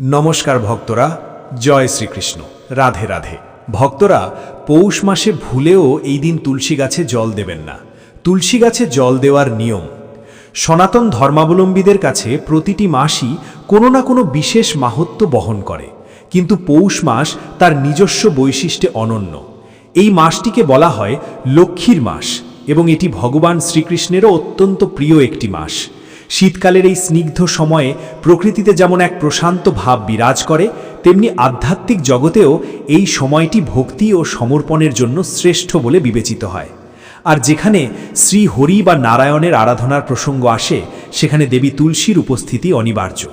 নমস্কার ভক্তরা, জয় শ্রীকৃষ্ণ। রাধে রাধে। ভক্তরা, পৌষ মাসে ভুলেও এই দিন তুলসী গাছে জল দেবেন না। তুলসী গাছে জল দেওয়ার নিয়ম। সনাতন ধর্মাবলম্বীদের কাছে প্রতিটি মাসই কোনো না কোনো বিশেষ মাহাত্ম্য বহন করে। কিন্তু পৌষ মাস তার নিজস্ব বৈশিষ্ট্যে অনন্য। এই মাসটিকে বলা হয় লক্ষ্মীর মাস এবং এটি ভগবান শ্রীকৃষ্ণেরও অত্যন্ত প্রিয় একটি মাস। শীতকালের এই স্নিগ্ধ সময়ে প্রকৃতিতে যেমন এক প্রশান্ত ভাব বিরাজ করে, তেমনি আধ্যাত্মিক জগতেও এই সময়টি ভক্তি ও সমর্পণের জন্য শ্রেষ্ঠ বলে বিবেচিত হয়। আর যেখানে শ্রী হরি বা নারায়ণের আরাধনার প্রসঙ্গ আসে, সেখানে দেবী তুলসীর উপস্থিতি অনিবার্য।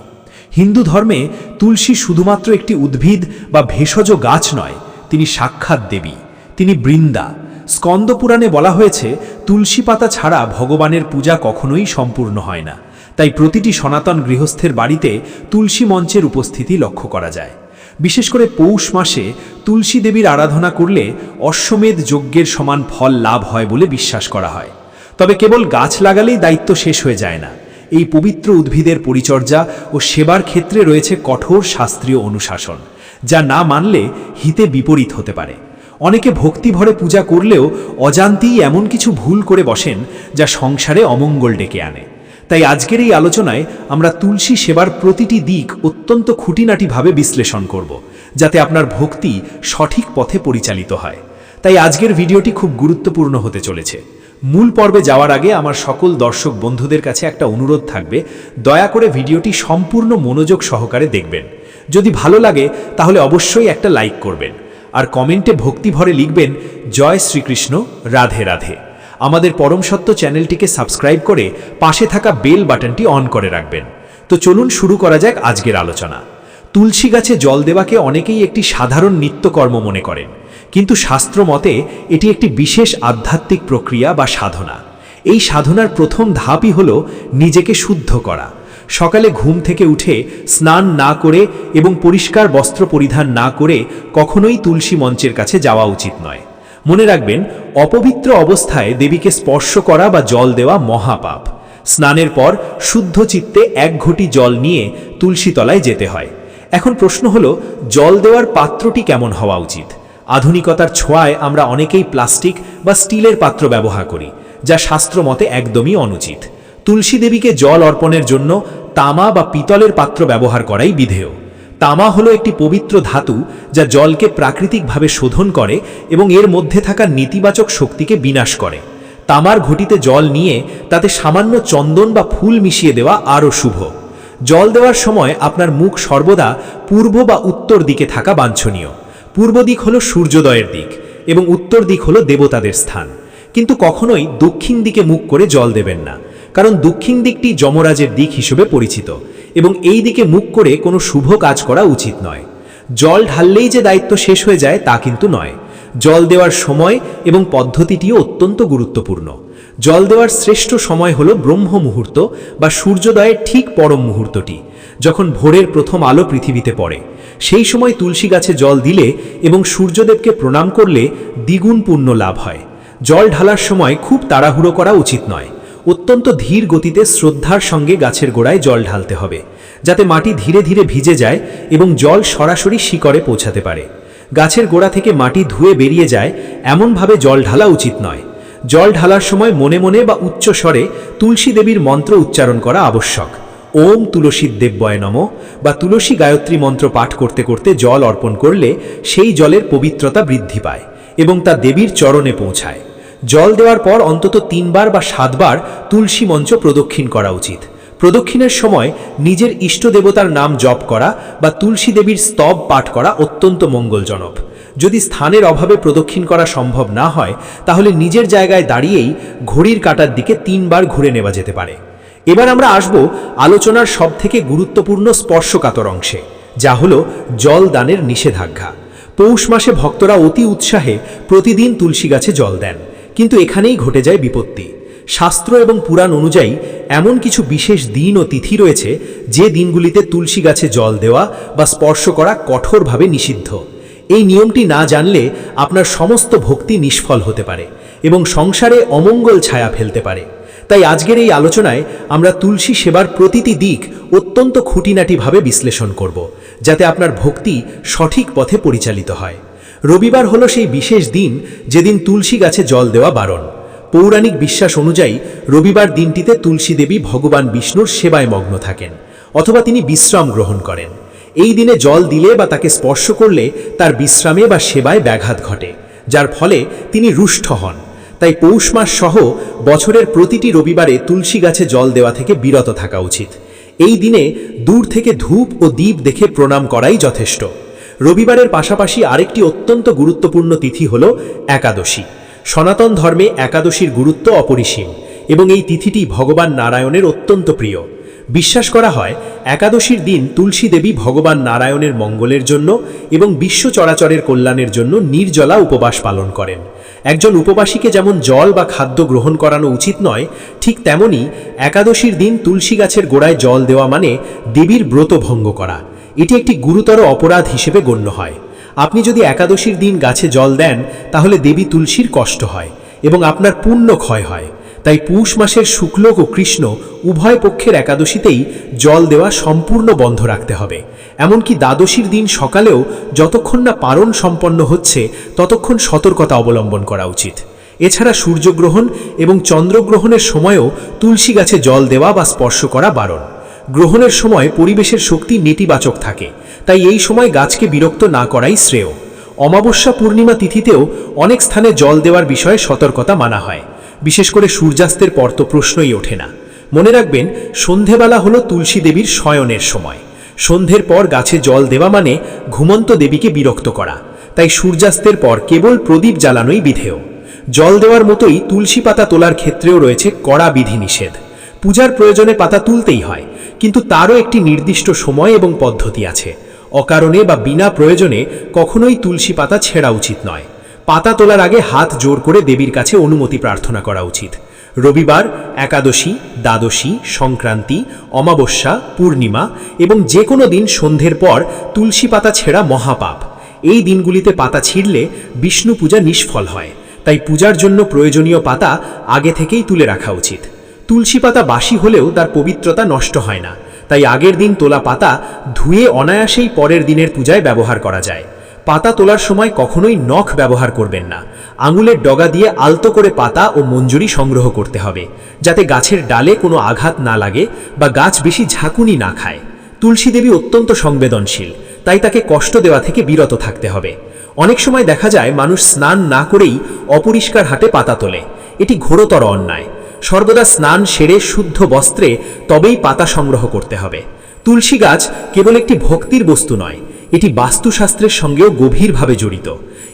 হিন্দু ধর্মে তুলসী শুধুমাত্র একটি উদ্ভিদ বা ভেষজ গাছ নয়, তিনি সাক্ষাৎ দেবী, তিনি বৃন্দা। স্কন্দপুরাণে বলা হয়েছে, তুলসী পাতা ছাড়া ভগবানের পূজা কখনোই সম্পূর্ণ হয় না। তাই প্রতিটি সনাতন গৃহস্থের বাড়িতে তুলসী মঞ্চের উপস্থিতি লক্ষ্য করা যায়। বিশেষ করে পৌষ মাসে তুলসী দেবীর আরাধনা করলে অশ্বমেধ যজ্ঞের সমান ফল লাভ হয় বলে বিশ্বাস করা হয়। তবে কেবল গাছ লাগালেই দায়িত্ব শেষ হয়ে যায় না। এই পবিত্র উদ্ভিদের পরিচর্যা ও সেবার ক্ষেত্রে রয়েছে কঠোর শাস্ত্রীয় অনুশাসন, যা না মানলে হিতে বিপরীত হতে পারে। অনেকে ভক্তি ভরে পূজা করলেও অজান্তেই এমন কিছু ভুল করে বসেন যা সংসারে অমঙ্গল ডেকে আনে। তাই আজকের এই আলোচনায় আমরা তুলসী সেবার প্রতিটি দিক অত্যন্ত খুঁটিনাটিভাবে বিশ্লেষণ করব, যাতে আপনার ভক্তি সঠিক পথে পরিচালিত হয়। তাই আজকের ভিডিওটি খুব গুরুত্বপূর্ণ হতে চলেছে। মূল পর্বে যাওয়ার আগে আমার সকল দর্শক বন্ধুদের কাছে একটা অনুরোধ থাকবে, দয়া করে ভিডিওটি সম্পূর্ণ মনোযোগ সহকারে দেখবেন। যদি ভালো লাগে, তাহলে অবশ্যই একটা লাইক করবেন। আর কমেন্টে ভক্তি ভরে লিখবেন, জয় শ্রীকৃষ্ণ, রাধে রাধে। আমাদের পরম সত্য চ্যানেলটিকে সাবস্ক্রাইব করে পাশে থাকা বেল বাটনটি অন করে রাখবেন। তো চলুন শুরু করা যাক আজকের আলোচনা। তুলসী গাছে জল দেওয়াকে অনেকেই একটি সাধারণ নিত্যকর্ম মনে করেন। কিন্তু শাস্ত্র মতে এটি একটি বিশেষ আধ্যাত্মিক প্রক্রিয়া বা সাধনা। এই সাধনার প্রথম ধাপই হল নিজেকে শুদ্ধ করা। সকালে ঘুম থেকে উঠে স্নান না করে এবং পরিষ্কার বস্ত্র পরিধান না করে কখনোই তুলসী মঞ্চের কাছে যাওয়া উচিত নয়। মনে রাখবেন, অপবিত্র অবস্থায় দেবীকে স্পর্শ করা বা জল দেওয়া মহাপাপ। স্নানের পর শুদ্ধ চিত্তে এক ঘটি জল নিয়ে তুলসী তলায় যেতে হয়। এখন প্রশ্ন হলো, জল দেওয়ার পাত্রটি কেমন হওয়া উচিত? আধুনিকতার ছোঁয়ায় আমরা অনেকেই প্লাস্টিক বা স্টিলের পাত্র ব্যবহার করি, যা শাস্ত্র মতে একদমই অনুচিত। তুলসী দেবীকে জল অর্পণের জন্য তামা বা পিতলের পাত্র ব্যবহার করাই বিধেয়। তামা হলো একটি পবিত্র ধাতু যা জলকে প্রাকৃতিকভাবে শোধন করে এবং এর মধ্যে থাকা নেতিবাচক শক্তিকে বিনাশ করে। তামার ঘটিতে জল নিয়ে তাতে সামান্য চন্দন বা ফুল মিশিয়ে দেওয়া আরও শুভ। জল দেওয়ার সময় আপনার মুখ সর্বদা পূর্ব বা উত্তর দিকে থাকা বাঞ্ছনীয়। পূর্ব দিক হলো সূর্যোদয়ের দিক এবং উত্তর দিক হলো দেবতাদের স্থান। কিন্তু কখনোই দক্ষিণ দিকে মুখ করে জল দেবেন না। কারণ দক্ষিণ দিকটি যমরাজের দিক হিসেবে পরিচিত, এবং এই দিকে মুখ করে কোনো শুভ কাজ করা উচিত নয়। জল ঢাললেই যে দায়িত্ব শেষ হয়ে যায় তা কিন্তু নয়। জল দেওয়ার সময় এবং পদ্ধতিটিও অত্যন্ত গুরুত্বপূর্ণ। জল দেওয়ার শ্রেষ্ঠ সময় হল ব্রহ্ম মুহূর্ত বা সূর্যোদয়ের ঠিক পরম মুহূর্তটি, যখন ভোরের প্রথম আলো পৃথিবীতে পড়ে। সেই সময় তুলসী গাছে জল দিলে এবং সূর্যদেবকে প্রণাম করলে দ্বিগুণ পুণ্য লাভ হয়। জল ঢালার সময় খুব তাড়াহুড়ো করা উচিত নয়। অত্যন্ত ধীর গতিতে শ্রদ্ধার সঙ্গে গাছের গোড়ায় জল ঢালতে হবে, যাতে মাটি ধীরে ধীরে ভিজে যায় এবং জল সরাসরি শিকড়ে পৌঁছাতে পারে। গাছের গোড়া থেকে মাটি ধুয়ে বেরিয়ে যায় এমনভাবে জল ঢালা উচিত নয়। জল ঢালার সময় মনে মনে বা উচ্চ স্বরে তুলসী দেবীর মন্ত্র উচ্চারণ করা আবশ্যক। ওম তুলসী দেব্যয় নম বা তুলসী গায়ত্রী মন্ত্র পাঠ করতে করতে জল অর্পণ করলে সেই জলের পবিত্রতা বৃদ্ধি পায় এবং তা দেবীর চরণে পৌঁছায়। জল দেওয়ার পর অন্তত তিনবার বা সাতবার তুলসী মঞ্চ প্রদক্ষিণ করা উচিত। প্রদক্ষিণের সময় নিজের ইষ্ট দেবতার নাম জপ করা বা তুলসী দেবীর স্তব পাঠ করা অত্যন্ত মঙ্গলজনক। যদি স্থানের অভাবে প্রদক্ষিণ করা সম্ভব না হয়, তাহলে নিজের জায়গায় দাঁড়িয়েই ঘড়ির কাটার দিকে তিনবার ঘুরে নেওয়া যেতে পারে। এবার আমরা আসব আলোচনার সবথেকে গুরুত্বপূর্ণ স্পর্শকাতর অংশে, যা হল জল দানের নিষেধাজ্ঞা। পৌষ মাসে ভক্তরা অতি উৎসাহে প্রতিদিন তুলসী গাছে জল দেন। কিন্তু এখানেই ঘটে যায় বিপত্তি। শাস্ত্র এবং পুরাণ অনুযায়ী এমন কিছু বিশেষ দিন ও তিথি রয়েছে যে দিনগুলিতে তুলসী গাছে জল দেওয়া বা স্পর্শ করা কঠোরভাবে নিষিদ্ধ। এই নিয়মটি না জানলে আপনার সমস্ত ভক্তি নিষ্ফল হতে পারে এবং সংসারে অমঙ্গল ছায়া ফেলতে পারে। তাই আজকের এই আলোচনায় আমরা তুলসী সেবার প্রতিটি দিক অত্যন্ত খুঁটিনাটিভাবে বিশ্লেষণ করব, যাতে আপনার ভক্তি সঠিক পথে পরিচালিত হয়। রবিবার হলো সেই বিশেষ দিন যেদিন তুলসী গাছে জল দেওয়া বারণ। পৌরাণিক বিশ্বাস অনুযায়ী রবিবার দিনটিতে তুলসী দেবী ভগবান বিষ্ণুর সেবায় মগ্ন থাকেন, অথবা তিনি বিশ্রাম গ্রহণ করেন। এই দিনে জল দিলে বা তাকে স্পর্শ করলে তার বিশ্রামে বা সেবায় ব্যাঘাত ঘটে, যার ফলে তিনি রুষ্ট হন। তাই পৌষ মাস সহ বছরের প্রতিটি রবিবারে তুলসী গাছে জল দেওয়া থেকে বিরত থাকা উচিত। এই দিনে দূর থেকে ধূপ ও দ্বীপ দেখে প্রণাম করাই যথেষ্ট। রবিবারের পাশাপাশি আরেকটি অত্যন্ত গুরুত্বপূর্ণ তিথি হল একাদশী। সনাতন ধর্মে একাদশীর গুরুত্ব অপরিসীম এবং এই তিথিটি ভগবান নারায়ণের অত্যন্ত প্রিয়। বিশ্বাস করা হয়, একাদশীর দিন তুলসী দেবী ভগবান নারায়ণের মঙ্গলের জন্য এবং বিশ্ব চরাচরের কল্যাণের জন্য নির্জলা উপবাস পালন করেন। একজন উপবাসীকে যেমন জল বা খাদ্য গ্রহণ করানো উচিত নয়, ঠিক তেমনি একাদশীর দিন তুলসী গাছের গোড়ায় জল দেওয়া মানে দেবীর ব্রত ভঙ্গ করা। এটি একটি গুরুতর অপরাধ হিসেবে গণ্য হয়। আপনি যদি একাদশীর দিন গাছে জল দেন, তাহলে দেবী তুলসীর কষ্ট হয় এবং আপনার পুণ্য ক্ষয় হয়। তাই পৌষ মাসের শুক্লক ও কৃষ্ণ উভয় পক্ষের একাদশীতেই জল দেওয়া সম্পূর্ণ বন্ধ রাখতে হবে। এমনকি দ্বাদশীর দিন সকালেও যতক্ষণ না পারণ সম্পন্ন হচ্ছে, ততক্ষণ সতর্কতা অবলম্বন করা উচিত। এছাড়া সূর্যগ্রহণ এবং চন্দ্রগ্রহণের সময়ও তুলসী গাছে জল দেওয়া বা স্পর্শ করা বারণ। গ্রহণের সময় পরিবেশের শক্তি নেতিবাচক থাকে, তাই এই সময় গাছকে বিরক্ত না করাই শ্রেয়। অমাবস্যা পূর্ণিমা তিথিতেও অনেক স্থানে জল দেওয়ার বিষয়ে সতর্কতা মানা হয়। বিশেষ করে সূর্যাস্তের পর তো প্রশ্নই ওঠে না। মনে রাখবেন, সন্ধেবেলা হলো তুলসী দেবীর শয়নের সময়। সন্ধ্যের পর গাছে জল দেওয়া মানে ঘুমন্ত দেবীকে বিরক্ত করা। তাই সূর্যাস্তের পর কেবল প্রদীপ জ্বালানোই বিধেয়। জল দেওয়ার মতোই তুলসী পাতা তোলার ক্ষেত্রেও রয়েছে কড়া বিধিনিষেধ। পূজার প্রয়োজনে পাতা তুলতেই হয়, কিন্তু তারও একটি নির্দিষ্ট সময় এবং পদ্ধতি আছে। অকারণে বা বিনা প্রয়োজনে কখনোই তুলসী পাতা ছেঁড়া উচিত নয়। পাতা তোলার আগে হাত জোর করে দেবীর কাছে অনুমতি প্রার্থনা করা উচিত। রবিবার, একাদশী, দ্বাদশী, সংক্রান্তি, অমাবস্যা, পূর্ণিমা এবং যে কোনো দিন সন্ধ্যের পর তুলসী পাতা ছেঁড়া মহাপাপ। এই দিনগুলিতে পাতা ছিঁড়লে বিষ্ণু পূজা নিষ্ফল হয়, তাই পূজার জন্য প্রয়োজনীয় পাতা আগে থেকেই তুলে রাখা উচিত। তুলসী পাতা বাসি হলেও তার পবিত্রতা নষ্ট হয় না। তাই আগের দিন তোলা পাতা ধুয়ে অনায়াসেই পরের দিনের পূজায় ব্যবহার করা যায়। পাতা তোলার সময় কখনোই নখ ব্যবহার করবেন না। আঙুলের ডগা দিয়ে আলতো করে পাতা ও মঞ্জুরি সংগ্রহ করতে হবে, যাতে গাছের ডালে কোনো আঘাত না লাগে বা গাছ বেশি ঝাঁকুনি না খায়। তুলসী দেবী অত্যন্ত সংবেদনশীল, তাই তাকে কষ্ট দেওয়া থেকে বিরত থাকতে হবে। অনেক সময় দেখা যায় মানুষ স্নান না করেই অপরিষ্কার হাতে পাতা তোলে। এটি ঘোরতর অন্যায়। সর্বদা স্নান সেরে শুদ্ধ বস্ত্রে তবেই পাতা সংগ্রহ করতে হবে। তুলসী গাছ কেবল একটি ভক্তির বস্তু নয়, এটি বাস্তুশাস্ত্রের সঙ্গেও গভীরভাবে জড়িত।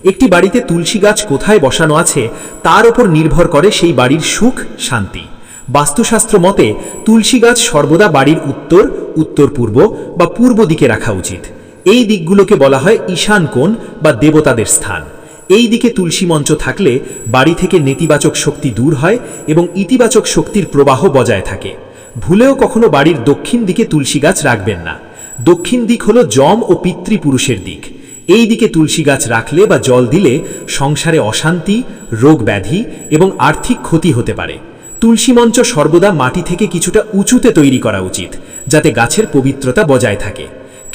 একটি বাড়িতে তুলসী গাছ কোথায় বসানো আছে, তার উপর নির্ভর করে সেই বাড়ির সুখ, শান্তি। বাস্তুশাস্ত্র মতে, তুলসী গাছ সর্বদা বাড়ির উত্তর উত্তর পূর্ব বা পূর্ব দিকে রাখা উচিত। এই দিকগুলোকে বলা হয় ঈশান কোণ বা দেবতাদের স্থান। এই দিকে তুলসী মঞ্চ থাকলে বাড়ি থেকে নেতিবাচক শক্তি দূর হয় এবং ইতিবাচক শক্তির প্রবাহ বজায় থাকে। ভুলেও কখনো বাড়ির দক্ষিণ দিকে তুলসী গাছ রাখবেন না। দক্ষিণ দিক হলো যম ও পিতৃপুরুষের দিক। এই দিকে তুলসী গাছ রাখলে বা জল দিলে সংসারে অশান্তি, রোগ ব্যাধি এবং আর্থিক ক্ষতি হতে পারে। তুলসী মঞ্চ সর্বদা মাটি থেকে কিছুটা উঁচুতে তৈরি করা উচিত, যাতে গাছের পবিত্রতা বজায় থাকে।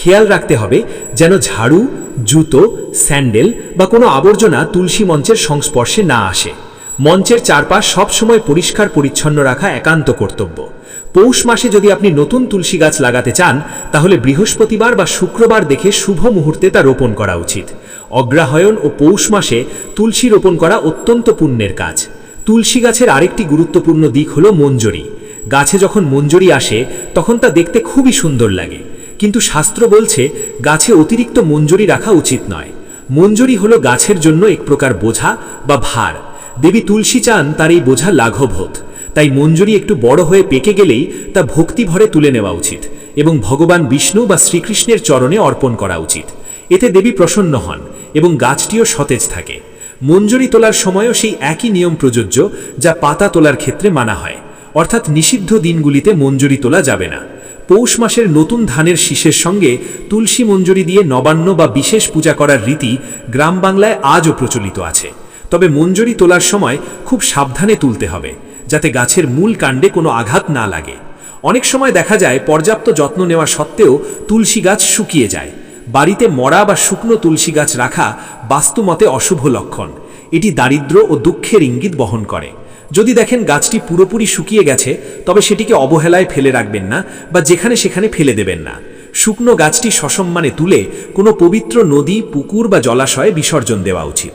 খেয়াল রাখতে হবে যেন ঝাড়ু, জুতো, স্যান্ডেল বা কোনো আবর্জনা তুলসী মঞ্চের সংস্পর্শে না আসে। মঞ্চের চারপাশ সবসময় পরিষ্কার পরিচ্ছন্ন রাখা একান্ত কর্তব্য। পৌষ মাসে যদি আপনি নতুন তুলসী গাছ লাগাতে চান, তাহলে বৃহস্পতিবার বা শুক্রবার দেখে শুভ মুহূর্তে তা রোপণ করা উচিত। অগ্রাহয়ন ও পৌষ মাসে তুলসী রোপণ করা অত্যন্ত পুণ্যের কাজ। তুলসী গাছের আরেকটি গুরুত্বপূর্ণ দিক হল মঞ্জরি। গাছে যখন মঞ্জরি আসে, তখন তা দেখতে খুবই সুন্দর লাগে। কিন্তু শাস্ত্র বলছে, গাছে অতিরিক্ত মঞ্জুরি রাখা উচিত নয়। মঞ্জুরি হলো গাছের জন্য এক প্রকার বোঝা বা ভার। দেবী তুলসী চান, তার এই বোঝা লাঘব হোক। তাই মঞ্জুরি একটু বড় হয়ে পেকে গেলেই তা ভক্তি ভরে তুলে নেওয়া উচিত এবং ভগবান বিষ্ণু বা শ্রীকৃষ্ণের চরণে অর্পণ করা উচিত। এতে দেবী প্রসন্ন হন এবং গাছটিও সতেজ থাকে। মঞ্জুরি তোলার সময়ও সেই একই নিয়ম প্রযোজ্য, যা পাতা তোলার ক্ষেত্রে মানা হয়। অর্থাৎ নিষিদ্ধ দিনগুলিতে মঞ্জুরি তোলা যাবে না। পৌষ মাসের নতুন ধানের শীষের সঙ্গে তুলসী মঞ্জুরি দিয়ে নবান্ন বা বিশেষ পূজা করার রীতি গ্রাম বাংলায় আজও প্রচলিত আছে। তবে মঞ্জুরি তোলার সময় খুব সাবধানে তুলতে হবে, যাতে গাছের মূল কাণ্ডে কোনো আঘাত না লাগে। অনেক সময় দেখা যায় পর্যাপ্ত যত্ন নেওয়া সত্ত্বেও তুলসী গাছ শুকিয়ে যায়। বাড়িতে মরা বা শুকনো তুলসী গাছ রাখা বাস্তুমতে অশুভ লক্ষণ। এটি দারিদ্র্য ও দুঃখের ইঙ্গিত বহন করে। যদি দেখেন গাছটি পুরোপুরি শুকিয়ে গেছে, তবে সেটিকে অবহেলায় ফেলে রাখবেন না বা যেখানে সেখানে ফেলে দেবেন না। শুকনো গাছটি সসম্মানে তুলে কোনো পবিত্র নদী, পুকুর বা জলাশয়ে বিসর্জন দেওয়া উচিত।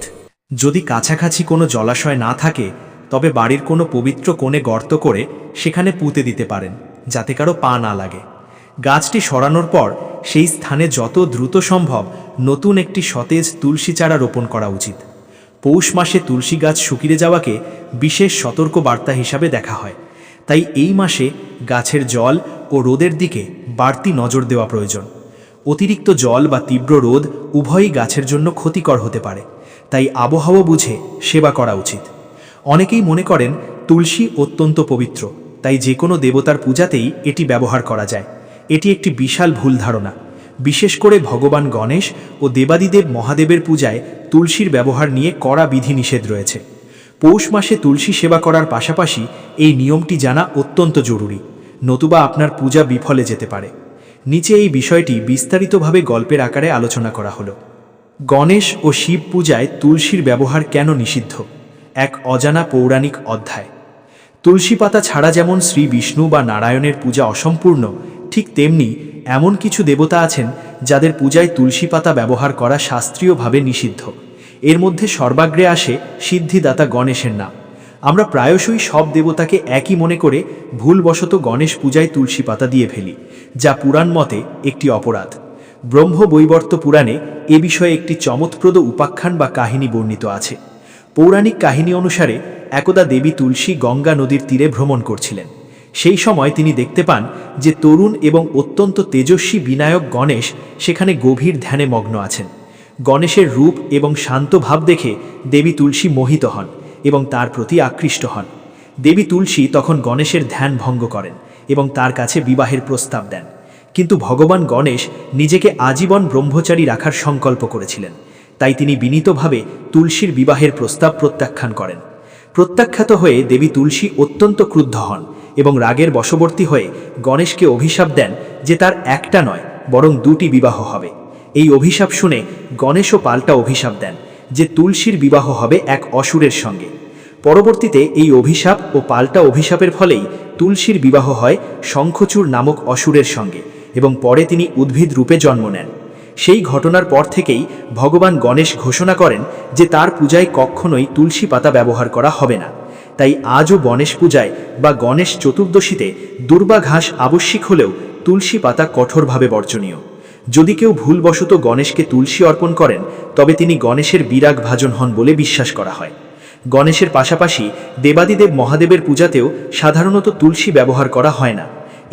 যদি কাছাকাছি কোনো জলাশয় না থাকে, তবে বাড়ির কোনো পবিত্র কোণে গর্ত করে সেখানে পুঁতে দিতে পারেন, যাতে কারও পা না লাগে। গাছটি সরানোর পর সেই স্থানে যত দ্রুত সম্ভব নতুন একটি সতেজ তুলসী চারা রোপণ করা উচিত। পৌষ মাসে তুলসী গাছ শুকিয়ে যাওয়াকে বিশেষ সতর্ক বার্তা হিসাবে দেখা হয়। তাই এই মাসে গাছের জল ও রোদের দিকে বাড়তি নজর দেওয়া প্রয়োজন। অতিরিক্ত জল বা তীব্র রোদ উভয়ই গাছের জন্য ক্ষতিকর হতে পারে। তাই আবহাওয়া বুঝে সেবা করা উচিত। অনেকেই মনে করেন তুলসী অত্যন্ত পবিত্র, তাই যে কোনো দেবতার পূজাতেই এটি ব্যবহার করা যায়। এটি একটি বিশাল ভুল ধারণা। বিশেষ করে ভগবান গণেশ ও দেবাদিদেব মহাদেবের পূজায় তুলসীর ব্যবহার নিয়ে কড়া বিধিনিষেধ রয়েছে। পৌষ মাসে তুলসী সেবা করার পাশাপাশি এই নিয়মটি জানা অত্যন্ত জরুরি, নতুবা আপনার পূজা বিফলে যেতে পারে। নিচে এই বিষয়টি বিস্তারিতভাবে গল্পের আকারে আলোচনা করা হলো। গণেশ ও শিব পূজায় তুলসীর ব্যবহার কেন নিষিদ্ধ? এক অজানা পৌরাণিক অধ্যায়। তুলসী পাতা ছাড়া যেমন শ্রী বিষ্ণু বা নারায়ণের পূজা অসম্পূর্ণ ঠিক তেমনি এমন কিছু দেবতা আছেন যাদের পূজায় তুলসী পাতা ব্যবহার করা শাস্ত্রীয়ভাবে নিষিদ্ধ। এর মধ্যে সর্বাগ্রে আসে সিদ্ধিদাতা গণেশের নাম। আমরা প্রায়শই সব দেবতাকে একই মনে করে ভুলবশত গণেশ পূজায় তুলসী পাতা দিয়ে ফেলি, যা পুরাণ মতে একটি অপরাধ। ব্রহ্ম বৈবর্ত পুরাণে এ বিষয়ে একটি চমৎপ্রদ উপাখ্যান বা কাহিনী বর্ণিত আছে। পৌরাণিক কাহিনী অনুসারে একদা দেবী তুলসী গঙ্গা নদীর তীরে ভ্রমণ করছিলেন। সেই সময় তিনি দেখতে পান যে তরুণ এবং অত্যন্ত তেজস্বী বিনায়ক গণেশ সেখানে গভীর ধ্যানে মগ্ন আছেন। গণেশের রূপ এবং শান্ত ভাব দেখে দেবী তুলসী মোহিত হন এবং তার প্রতি আকৃষ্ট হন। দেবী তুলসী তখন গণেশের ধ্যান ভঙ্গ করেন এবং তার কাছে বিবাহের প্রস্তাব দেন। কিন্তু ভগবান গণেশ নিজেকে আজীবন ব্রহ্মচারী রাখার সংকল্প করেছিলেন। তাই তিনি বিনীতভাবে তুলসীর বিবাহের প্রস্তাব প্রত্যাখ্যান করেন। প্রত্যাখ্যাত হয়ে দেবী তুলসী অত্যন্ত ক্রুদ্ধ হন এবং রাগের বশবর্তী হয়ে গণেশকে অভিশাপ দেন যে তার একটা নয়, বরং দুটি বিবাহ হবে। এই অভিশাপ শুনে গণেশও পাল্টা অভিশাপ দেন যে তুলসীর বিবাহ হবে এক অসুরের সঙ্গে। পরবর্তীতে এই অভিশাপ ও পাল্টা অভিশাপের ফলেই তুলসীর বিবাহ হয় শঙ্খচূড় নামক অসুরের সঙ্গে এবং পরে তিনি উদ্ভিদ রূপে জন্ম নেন। সেই ঘটনার পর থেকেই ভগবান গণেশ ঘোষণা করেন যে তার পূজায় কখনোই তুলসী পাতা ব্যবহার করা হবে না। তাই আজও গণেশ পূজায় বা গণেশ চতুর্দশীতে দুর্বা ঘাস আবশ্যিক হলেও তুলসী পাতা কঠোরভাবে বর্জনীয়। যদি কেউ ভুলবশত গণেশকে তুলসী অর্পণ করেন, তবে তিনি গণেশের বিরাগ ভাজন হন বলে বিশ্বাস করা হয়। গণেশের পাশাপাশি দেবাদিদেব মহাদেবের পূজাতেও সাধারণত তুলসী ব্যবহার করা হয় না।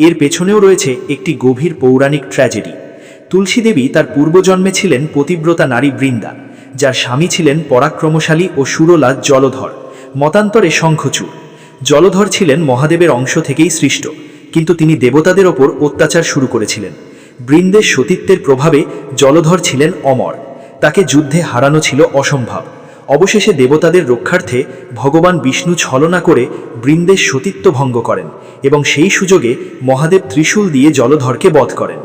এর পেছনেও রয়েছে একটি গভীর পৌরাণিক ট্র্যাজেডি। তুলসী দেবী তার পূর্বজন্মে ছিলেন পতিব্রতা নারী বৃন্দা, যার স্বামী ছিলেন পরাক্রমশালী ও সুরলা জলধর। মতান্তরে শঙ্খচূড়। জলধর ছিলেন মহাদেবের অংশ থেকেই সৃষ্ট, কিন্তু তিনি দেবতাদের ওপর অত্যাচার শুরু করেছিলেন। বৃন্দের সতীত্বের প্রভাবে জলধর ছিলেন অমর, তাকে যুদ্ধে হারানো ছিল অসম্ভব। অবশেষে দেবতাদের রক্ষার্থে ভগবান বিষ্ণু ছলনা করে বৃন্দের সতীত্ব ভঙ্গ করেন এবং সেই সুযোগে মহাদেব ত্রিশূল দিয়ে জলধরকে বধ করেন।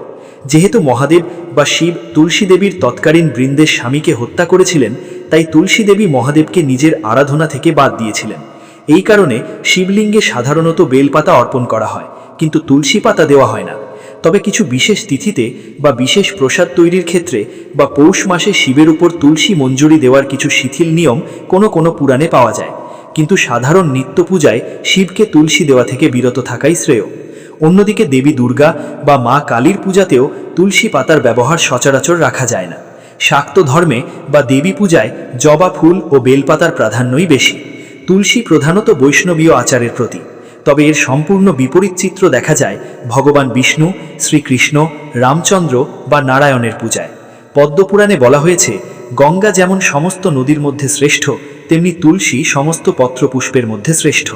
যেহেতু মহাদেব বা শিব তুলসী দেবীর তৎকালীন বৃন্দের স্বামীকে হত্যা করেছিলেন তাই তুলসী দেবী মহাদেবকে নিজের আরাধনা থেকে বাদ দিয়েছিলেন। এই কারণে শিবলিঙ্গে সাধারণত বেলপাতা অর্পণ করা হয়, কিন্তু তুলসী পাতা দেওয়া হয় না। তবে কিছু বিশেষ তিথিতে বা বিশেষ প্রসাদ তৈরির ক্ষেত্রে বা পৌষ মাসে শিবের উপর তুলসী মঞ্জুরি দেওয়ার কিছু শিথিল নিয়ম কোনো কোনো পুরাণে পাওয়া যায়। কিন্তু সাধারণ নিত্য পূজায় শিবকে তুলসী দেওয়া থেকে বিরত থাকাই শ্রেয়। অন্যদিকে দেবী দুর্গা বা মা কালীর পূজাতেও তুলসী পাতার ব্যবহার সচরাচর রাখা যায় না। শাক্ত ধর্মে বা দেবী পূজায় জবা ফুল ও বেলপাতার প্রাধান্যই বেশি। তুলসী প্রধানত বৈষ্ণবীয় আচারের প্রতি। তবে এর সম্পূর্ণ বিপরীত চিত্র দেখা যায় ভগবান বিষ্ণু, শ্রীকৃষ্ণ, রামচন্দ্র বা নারায়ণের পূজায়। পদ্মপুরাণে বলা হয়েছে, গঙ্গা যেমন সমস্ত নদীর মধ্যে শ্রেষ্ঠ, তেমনি তুলসী সমস্ত পত্রপুষ্পের মধ্যে শ্রেষ্ঠ।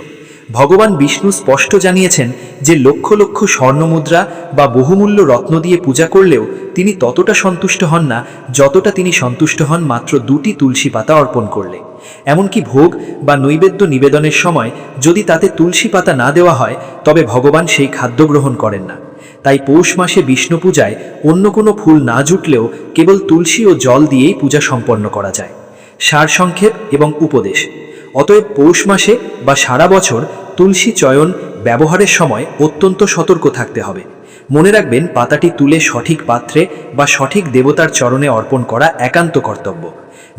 ভগবান বিষ্ণু স্পষ্ট জানিয়েছেন যে লক্ষ লক্ষ স্বর্ণমুদ্রা বা বহুমূল্য রত্ন দিয়ে পূজা করলেও তিনি ততটা সন্তুষ্ট হন না যতটা তিনি সন্তুষ্ট হন মাত্র দুটি তুলসী পাতা অর্পণ করলে। এমনকি ভোগ বা নৈবেদ্য নিবেদনের সময় যদি তাতে তুলসী পাতা না দেওয়া হয়, তবে ভগবান সেই খাদ্য গ্রহণ করেন না। তাই পৌষ মাসে বিষ্ণু পূজায় অন্য কোনো ফুল না জুটলেও কেবল তুলসী ও জল দিয়েই পূজা সম্পন্ন করা যায়। সারসংক্ষেপ এবং উপদেশ। অতএব পৌষ মাসে বা সারা বছর তুলসী চয়ন ব্যবহারের সময় অত্যন্ত সতর্ক থাকতে হবে। মনে রাখবেন, পাতাটি তুলে সঠিক পাত্রে বা সঠিক দেবতার চরণে অর্পণ করা একান্ত কর্তব্য।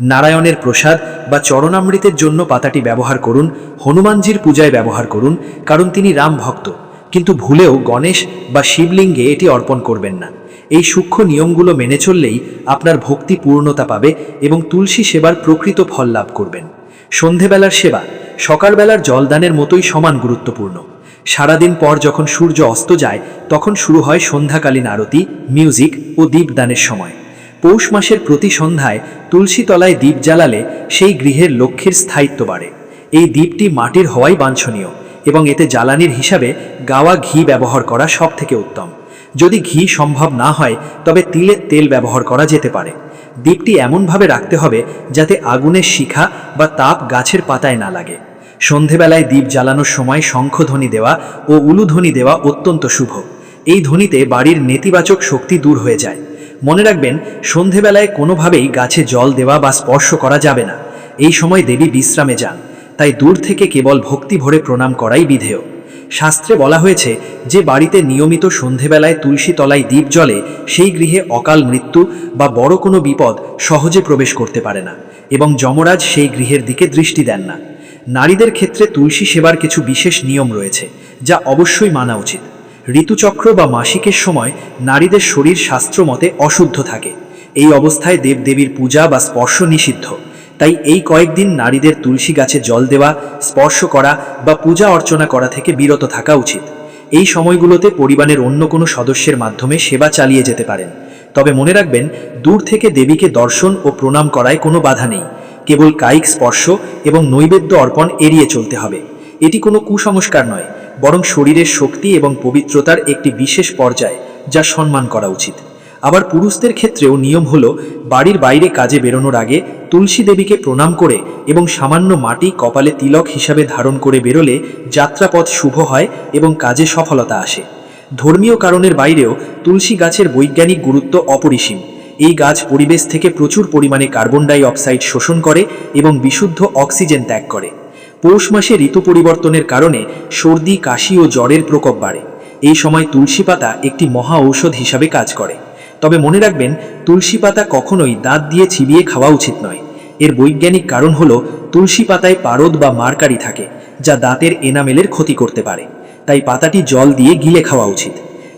নারায়ণের প্রসাদ বা চরণামৃতের জন্য পাতাটি ব্যবহার করুন, হনুমানজির পূজায় ব্যবহার করুন, কারণ তিনি রাম ভক্ত। কিন্তু ভুলেও গণেশ বা শিবলিঙ্গে এটি অর্পণ করবেন না। এই সূক্ষ্ম নিয়মগুলো মেনে চললেই আপনার ভক্তি পূর্ণতা পাবে এবং তুলসী সেবার প্রকৃত ফল লাভ করবেন। সন্ধেবেলার সেবা, সকালবেলার জলদানের মতোই সমান গুরুত্বপূর্ণ। সারাদিন পর যখন সূর্য অস্ত যায়, তখন শুরু হয় সন্ধ্যাকালীন আরতি, মিউজিক ও দীপদানের সময়। পৌষ মাসের প্রতি সন্ধ্যায় তুলসী তলায় দ্বীপ জ্বালালে সেই গৃহের লক্ষ্যের স্থায়িত্ব বাড়ে। এই দ্বীপটি মাটির হওয়াই বাঞ্ছনীয় এবং এতে জ্বালানির হিসাবে গাওয়া ঘি ব্যবহার করা সব থেকে উত্তম। যদি ঘি সম্ভব না হয়, তবে তিলের তেল ব্যবহার করা যেতে পারে। দ্বীপটি এমনভাবে রাখতে হবে যাতে আগুনের শিখা বা তাপ গাছের পাতায় না লাগে। সন্ধেবেলায় দ্বীপ জ্বালানোর সময় শঙ্খধ্বনি দেওয়া ও উলুধ্বনি দেওয়া অত্যন্ত শুভ। এই ধ্বনিতে বাড়ির নেতিবাচক শক্তি দূর হয়ে যায়। মনে রাখবেন, সন্ধেবেলায় কোনোভাবেই গাছে জল দেওয়া বা স্পর্শ করা যাবে না। এই সময় দেবী বিশ্রামে যান। তাই দূর থেকে কেবল ভক্তি ভরে প্রণাম করাই বিধেয়। শাস্ত্রে বলা হয়েছে, যে বাড়িতে নিয়মিত সন্ধেবেলায় তুলসী তলায় দ্বীপ জ্বলে, সেই গৃহে অকাল মৃত্যু বা বড় কোনো বিপদ সহজে প্রবেশ করতে পারে না এবং যমরাজ সেই গৃহের দিকে দৃষ্টি দেন না। নারীদের ক্ষেত্রে তুলসী সেবার কিছু বিশেষ নিয়ম রয়েছে, যা অবশ্যই মানা উচিত। ঋতুচক্র বা মাসিকের সময় নারীদের শরীর শাস্ত্র মতে অশুদ্ধ থাকে। এই অবস্থায় দেবদেবীর পূজা বা স্পর্শ নিষিদ্ধ। তাই এই কয়েকদিন নারীদের তুলসী গাছে জল দেওয়া, স্পর্শ করা বা পূজা অর্চনা করা থেকে বিরত থাকা উচিত। এই সময়গুলোতে পরিবারের অন্য কোনো সদস্যের মাধ্যমে সেবা চালিয়ে যেতে পারেন। তবে মনে রাখবেন, দূর থেকে দেবীকে দর্শন ও প্রণাম করায় কোনো বাধা নেই। কেবল কায়িক স্পর্শ এবং নৈবেদ্য অর্পণ এড়িয়ে চলতে হবে। এটি কোনো কুসংস্কার নয়, বরং শরীরের শক্তি এবং পবিত্রতার একটি বিশেষ পর্যায় যা সম্মান করা উচিত। আবার পুরুষদের ক্ষেত্রেও নিয়ম হলো, বাড়ির বাইরে কাজে বেরোনোর আগে তুলসী দেবীকে প্রণাম করে এবং সামান্য মাটি কপালে তিলক হিসাবে ধারণ করে বেরোলে যাত্রাপথ শুভ হয় এবং কাজে সফলতা আসে। ধর্মীয় কারণের বাইরেও তুলসী গাছের বৈজ্ঞানিক গুরুত্ব অপরিসীম। এই গাছ পরিবেশ থেকে প্রচুর পরিমাণে কার্বন ডাই অক্সাইড শোষণ করে এবং বিশুদ্ধ অক্সিজেন ত্যাগ করে। পৌষ মাসে ঋতু পরিবর্তনের কারণে সর্দি, কাশি ও জ্বরের প্রকোপ বাড়ে। এই সময় তুলসী পাতা একটি মহা ঔষধ হিসাবে কাজ করে। তবে মনে রাখবেন, তুলসী পাতা কখনোই দাঁত দিয়ে চিবিয়ে খাওয়া উচিত নয়। এর বৈজ্ঞানিক কারণ হল, তুলসী পাতায় পারদ বা মারকারি থাকে, যা দাঁতের এনামেলের ক্ষতি করতে পারে। তাই পাতাটি জল দিয়ে গিলে খাওয়া উচিত।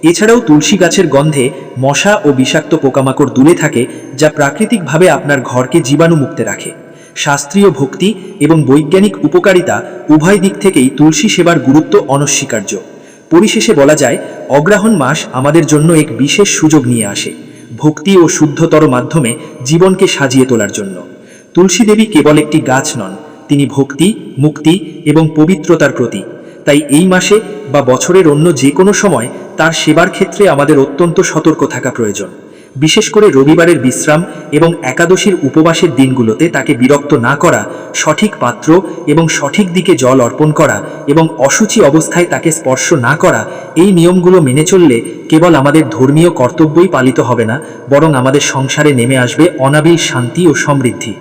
এছাড়াও তুলসী গাছের গন্ধে মশা ও বিষাক্ত পোকামাকড় দূরে থাকে, যা প্রাকৃতিকভাবে আপনার ঘরকে জীবাণুমুক্তে রাখে। শাস্ত্রীয় ভক্তি এবং বৈজ্ঞানিক উপকারিতা উভয় দিক থেকেই তুলসী সেবার গুরুত্ব অনস্বীকার্য। পরিশেষে বলা যায় অগ্রহণ মাস আমাদের জন্য এক বিশেষ সুযোগ নিয়ে আসে, ভক্তি ও শুদ্ধতর মাধ্যমে জীবনকে সাজিয়ে তোলার জন্য। তুলসী দেবী কেবল একটি গাছ নন, তিনি ভক্তি, মুক্তি এবং পবিত্রতার প্রতি তাই এই মাসে বা বছরের অন্য যে কোনো সময় তার সেবার ক্ষেত্রে আমাদের অত্যন্ত সতর্ক থাকা প্রয়োজন। বিশেষ করে রবিবারের বিশ্রাম এবং একাদশীর উপবাসের দিনগুলোতে তাকে বিরক্ত না করা, সঠিক পাত্র এবং সঠিক দিকে জল অর্পণ করা এবং অসুচি অবস্থায় তাকে স্পর্শ না করা, এই নিয়মগুলো মেনে চললে কেবল আমাদের ধর্মীয় কর্তব্যই পালিত হবে না, বরং আমাদের সংসারে নেমে আসবে অনাবিল শান্তি ও সমৃদ্ধি।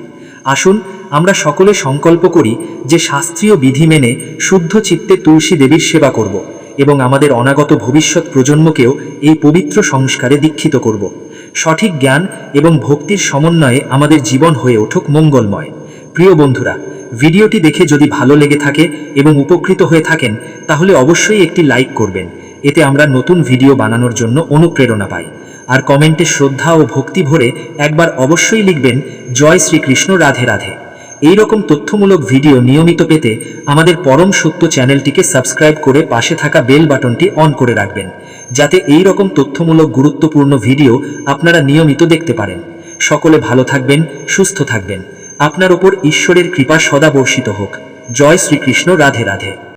আসুন, আমরা সকলে সংকল্প করি যে শাস্ত্রীয় বিধি মেনে শুদ্ধ চিত্তে তুলসী দেবীর সেবা করব এবং আমাদের অনাগত ভবিষ্যৎ প্রজন্মকেও এই পবিত্র সংস্কারে দীক্ষিত করব। সঠিক জ্ঞান এবং ভক্তির সমন্বয়ে আমাদের জীবন হয়ে উঠুক মঙ্গলময়। প্রিয় বন্ধুরা, ভিডিওটি দেখে যদি ভালো লেগে থাকে এবং উপকৃত হয়ে থাকেন, তাহলে অবশ্যই একটি লাইক করবেন। এতে আমরা নতুন ভিডিও বানানোর জন্য অনুপ্রেরণা পাই। আর কমেন্টে শ্রদ্ধা ও ভক্তি ভরে একবার অবশ্যই লিখবেন, জয় শ্রীকৃষ্ণ, রাধে রাধে। এই রকম তথ্যমূলক ভিডিও নিয়মিত পেতে আমাদের পরম সত্য চ্যানেলটিকে সাবস্ক্রাইব করে পাশে থাকা বেল বাটনটি অন করে রাখবেন। যাতে এই রকম তথ্যমূলক গুরুত্বপূর্ণ ভিডিও আপনারা নিয়মিত দেখতে পারেন। সকলে ভালো থাকবেন, সুস্থ থাকবেন। আপনার ওপর ঈশ্বরের কৃপা সদা বর্ষিত হোক। জয় শ্রীকৃষ্ণ, রাধে রাধে।